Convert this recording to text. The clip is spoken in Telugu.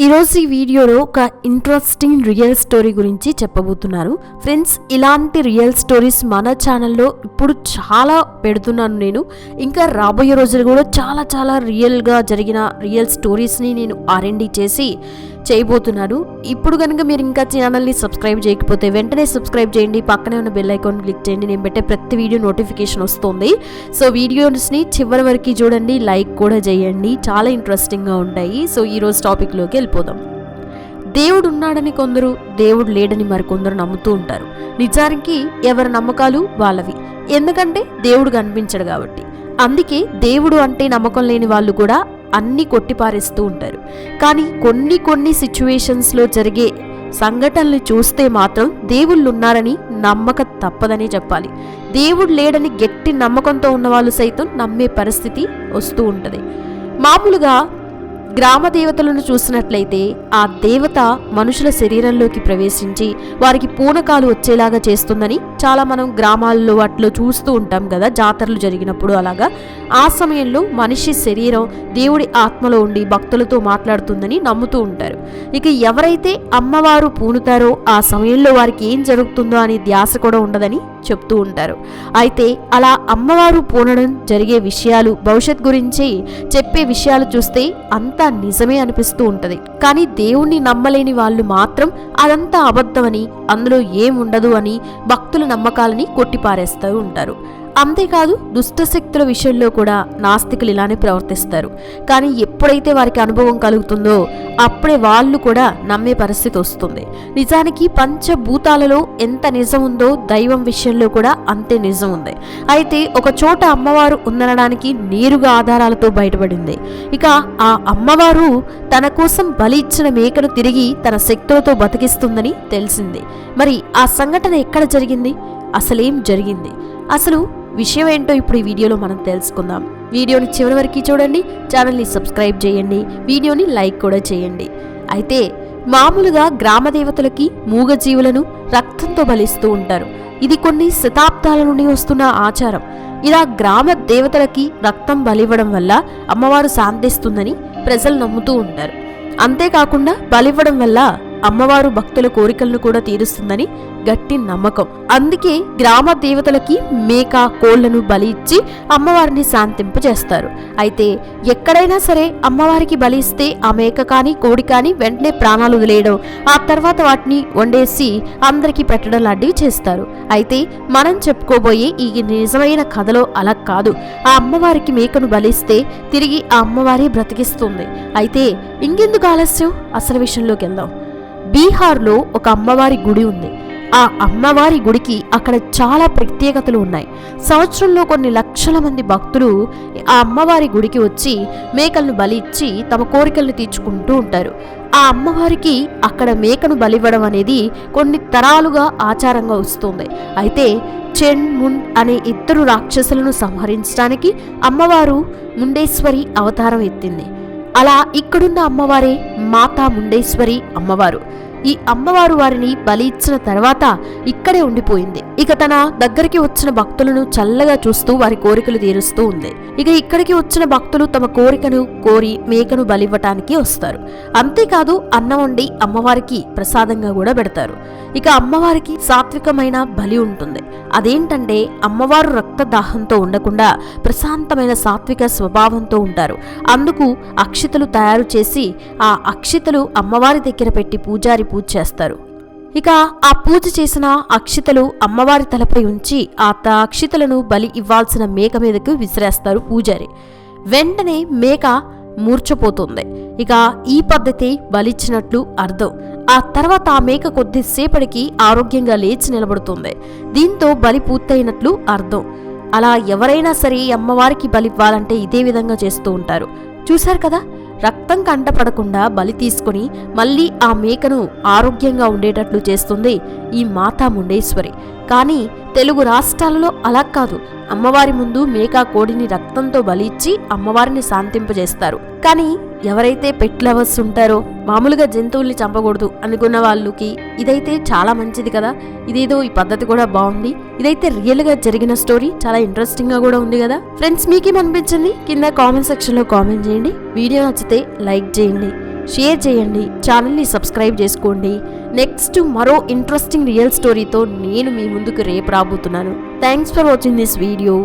ఈరోజు ఈ వీడియోలో ఒక ఇంట్రెస్టింగ్ రియల్ స్టోరీ గురించి చెప్పబోతున్నాను ఫ్రెండ్స్ ఇలాంటి రియల్ స్టోరీస్ మన ఛానల్లో ఇప్పుడు చాలా పెడుతున్నాను నేను. ఇంకా రాబోయే రోజులు కూడా చాలా చాలా రియల్గా జరిగిన రియల్ స్టోరీస్ని నేను ఆర్ఎండి చేసి చేయబోతున్నాను ఇప్పుడు కనుక మీరు ఇంకా ఛానల్ని సబ్స్క్రైబ్ చేయకపోతే వెంటనే సబ్స్క్రైబ్ చేయండి. పక్కనే ఉన్న బెల్ ఐకాన్ క్లిక్ చేయండి. నేను పెట్టే ప్రతి వీడియో నోటిఫికేషన్ వస్తుంది. సో వీడియోస్ని చివరి వరకు చూడండి. లైక్ కూడా చేయండి. చాలా ఇంట్రెస్టింగ్గా ఉంటాయి. సో ఈరోజు టాపిక్లోకి వెళ్ళిపోదాం. దేవుడు ఉన్నాడని కొందరు దేవుడు లేడని మరికొందరు నమ్ముతూ ఉంటారు. నిజానికి ఎవరి నమ్మకాలు వాళ్ళవి. ఎందుకంటే దేవుడు కనిపించడు కాబట్టి. అందుకే దేవుడు అంటే నమ్మకం లేని వాళ్ళు కూడా అన్నీ కొట్టిపారేస్తూ ఉంటారు. కానీ కొన్ని కొన్ని సిచ్యువేషన్స్లో జరిగే సంఘటనలు చూస్తే మాత్రం దేవుళ్ళు ఉన్నారని నమ్మక తప్పదని చెప్పాలి. దేవుడు లేడని గట్టి నమ్మకంతో ఉన్నవాళ్ళు సైతం నమ్మే పరిస్థితి వస్తూ ఉంటుంది. మామూలుగా గ్రామ దేవతలను చూసినట్లయితే ఆ దేవత మనుషుల శరీరంలోకి ప్రవేశించి వారికి పూనకాలు వచ్చేలాగా చేస్తుందని చాలా మనం గ్రామాల్లో వాటిలో చూస్తూ ఉంటాం కదా జాతరలు జరిగినప్పుడు అలాగా. ఆ సమయంలో మనిషి శరీరం దేవుడి ఆత్మలో ఉండి భక్తులతో మాట్లాడుతుందని నమ్ముతూ ఉంటారు. ఇక ఎవరైతే అమ్మవారు పూనుతారో ఆ సమయంలో వారికి ఏం జరుగుతుందో అని ధ్యాస కూడా ఉండదని చెప్తూ ఉంటారు. అయితే అలా అమ్మవారు పూనడం జరిగే విషయాలు భవిష్యత్ గురించి చెప్పే విషయాలు చూస్తే అంతా నిజమే అనిపిస్తూ ఉంటుంది. కానీ దేవుణ్ణి నమ్మలేని వాళ్ళు మాత్రం అదంతా అబద్ధమని అందులో ఏముండదు అని భక్తుల నమ్మకాలని కొట్టిపారేస్తూ ఉంటారు. అంతేకాదు దుష్టశక్తుల విషయంలో కూడా నాస్తికులు ఇలానే ప్రవర్తిస్తారు. కానీ ఎప్పుడైతే వారికి అనుభవం కలుగుతుందో అప్పుడే వాళ్ళు కూడా నమ్మే పరిస్థితి వస్తుంది. నిజానికి పంచభూతాలలో ఎంత నిజం ఉందో దైవం విషయంలో కూడా అంతే నిజం ఉంది. అయితే ఒక చోట అమ్మవారు ఉందనడానికి నేరుగా ఆధారాలతో బయటపడింది. ఇక ఆ అమ్మవారు తన కోసం బలి ఇచ్చిన మేకను తిరిగి తన శక్తులతో బతికిస్తుందని తెలిసింది. మరి ఆ సంఘటన ఎక్కడ జరిగింది? అసలేం జరిగింది? అసలు విషయం ఏంటో ఇప్పుడు ఈ వీడియోలో మనం తెలుసుకుందాం. వీడియోని చివరి వరకు చూడండి ఛానల్ని సబ్స్క్రైబ్ చేయండి వీడియోని లైక్ కూడా చేయండి. అయితే మామూలుగా గ్రామ దేవతలకి మూగజీవులను రక్తంతో బలిస్తూ ఉంటారు. ఇది కొన్ని శతాబ్దాల నుండి వస్తున్న ఆచారం. ఇలా గ్రామ దేవతలకి రక్తం బలివ్వడం వల్ల అమ్మవారు శాంతిస్తుందని ప్రజలు నమ్ముతూ ఉంటారు. అంతేకాకుండా బలివ్వడం వల్ల అమ్మవారు భక్తుల కోరికలను కూడా తీరుస్తుందని గట్టి నమ్మకం. అందుకే గ్రామ దేవతలకి మేక కోళ్ళను బలి ఇచ్చి అమ్మవారిని శాంతింపజేస్తారు. అయితే ఎక్కడైనా సరే అమ్మవారికి బలి ఇస్తే ఆ మేక కానీ కోడి కానీ వెంటనే ప్రాణాలు వదిలేయడం ఆ తర్వాత వాటిని వండేసి అందరికీ పెట్టడం లాంటివి చేస్తారు. అయితే మనం చెప్పుకోబోయే ఈ నిజమైన కథలో అలా కాదు. ఆ అమ్మవారికి మేకను బలిస్తే తిరిగి ఆ అమ్మవారి బ్రతికిస్తుంది. అయితే ఇంకెందుకు ఆలస్యం? అసలు విషయంలోకి వెళ్దాం. బీహార్లో ఒక అమ్మవారి గుడి ఉంది. ఆ అమ్మవారి గుడికి అక్కడ చాలా ప్రత్యేకతలు ఉన్నాయి. సంవత్సరంలో కొన్ని లక్షల మంది భక్తులు ఆ అమ్మవారి గుడికి వచ్చి మేకలను బలి ఇచ్చి తమ కోరికలను తీర్చుకుంటూ ఉంటారు. ఆ అమ్మవారికి అక్కడ మేకను బలివ్వడం అనేది కొన్ని తరాలుగా ఆచారంగా వస్తుంది. అయితే చెన్ మున్ అనే ఇద్దరు రాక్షసులను సంహరించడానికి అమ్మవారు ముండేశ్వరి అవతారం ఎత్తింది. అలా ఇక్కడున్న అమ్మవారే మాతా ముండేశ్వరి అమ్మవారు. ఈ అమ్మవారు వారిని బలి ఇచ్చిన తర్వాత ఇక్కడే ఉండిపోయింది. ఇక తన దగ్గరికి వచ్చిన భక్తులను చల్లగా చూస్తూ వారి కోరికలు తీరుస్తూ ఉంది. ఇక ఇక్కడికి వచ్చిన భక్తులు తమ కోరికను కోరి మేకను బలివ్వటానికి వస్తారు. అంతేకాదు అన్నం వండి అమ్మవారికి ప్రసాదంగా కూడా పెడతారు. ఇక అమ్మవారికి సాత్వికమైన బలి ఉంటుంది. అదేంటంటే అమ్మవారు రక్తదాహంతో ఉండకుండా ప్రశాంతమైన సాత్విక స్వభావంతో ఉంటారు. అందుకు అక్షితలు తయారు చేసి ఆ అక్షితలు అమ్మవారి దగ్గర పెట్టి పూజారి పూజ చేస్తారు. ఇక ఆ పూజ చేసిన అక్షితలు అమ్మవారి తలపై ఉంచి ఆ త అక్షితలను బలి ఇవ్వాల్సిన మేక మీదకు విసిరేస్తారు పూజారి. వెంటనే మేక మూర్చపోతుంది. ఇక ఈ పద్ధతి బలిచ్చినట్లు అర్థం. ఆ తర్వాత ఆ మేక కొద్దిసేపటికి ఆరోగ్యంగా లేచి నిలబడుతుంది. దీంతో బలి పూర్తయినట్లు అర్థం. అలా ఎవరైనా సరే అమ్మవారికి బలివ్వాలంటే ఇదే విధంగా చేస్తూ ఉంటారు. చూశారు కదా? రక్తం కంటపడకుండా బలి తీసుకుని మళ్ళీ ఆ మేకను ఆరోగ్యంగా ఉండేటట్లు చేస్తుంది ఈ మాతా ముండేశ్వరి. కానీ తెలుగు రాష్ట్రాలలో అలా కాదు. అమ్మవారి ముందు మేకా కోడిని రక్తంతో బలిచ్చి అమ్మవారిని శాంతింపజేస్తారు. కానీ ఎవరైతే పెట్ లవర్స్ ఉంటారో మామూలుగా జంతువుల్ని చంపకూడదు అనుకున్న వాళ్ళకి ఇదైతే చాలా మంచిది కదా. ఇదేదో ఈ పద్ధతి కూడా బాగుంది. ఇదైతే రియల్గా జరిగిన స్టోరీ చాలా ఇంట్రెస్టింగ్గా కూడా ఉంది కదా. ఫ్రెండ్స్ మీకేమనిపించింది కింద కామెంట్ సెక్షన్లో కామెంట్ చేయండి. వీడియో నచ్చితే లైక్ చేయండి. షేర్ చేయండి ఛానల్ని సబ్స్క్రైబ్ చేసుకోండి. నెక్స్ట్ మరో ఇంట్రెస్టింగ్ రియల్ స్టోరీతో నేను మీ ముందుకు రేపు రాబోతున్నాను. Thanks for watching this video.